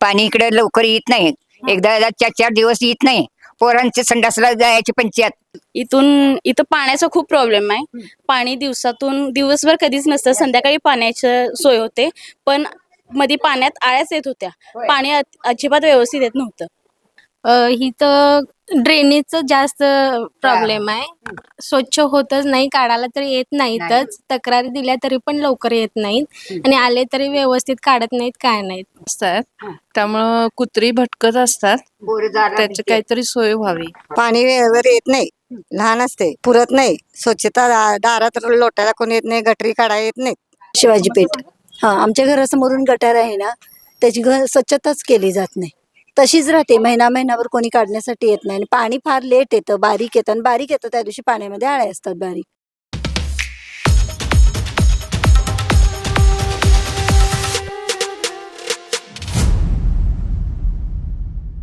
पाणी इकडे लवकर येत नाही. एकदा चार चार दिवस येत नाही. पोरांचे संडासला जायची पंचायत इथून इथं पाण्याचा खूप प्रॉब्लेम आहे. पाणी दिवसातून दिवसभर कधीच नसतं. संध्याकाळी पाण्याची सोय होते. पण मध्ये पाण्यात आळ्याच येत होत्या. पाणी अजिबात व्यवस्थित येत नव्हतं. इथं ड्रेनेजचं जास्त प्रॉब्लेम आहे. स्वच्छ होतच नाही काढायला तरी येत नाहीतच. तक्रारी दिल्या तरी पण लवकर येत नाहीत. आणि आले तरी व्यवस्थित काढत नाहीत काय नाहीत. असतात. त्यामुळं कुत्री भटकत असतात. त्याची काहीतरी सोय व्हावी. पाणी वेळेवर येत नाही. लहान असते. पुरत नाही. स्वच्छता दारात लोटायला कोणी येत नाही. गटरी काढायला येत नाही शिवाजी पेठ. हा आमच्या घरासमोरून गटार आहे ना त्याची घर स्वच्छताच केली जात नाही. तशीच राहते. महिना महिनाभर कोणी काढण्यासाठी येत नाही. आणि पाणी फार लेट येतं बारीक येतं. आणि बारीक येतं त्या दिवशी पाण्यामध्ये आळे असतात बारीक.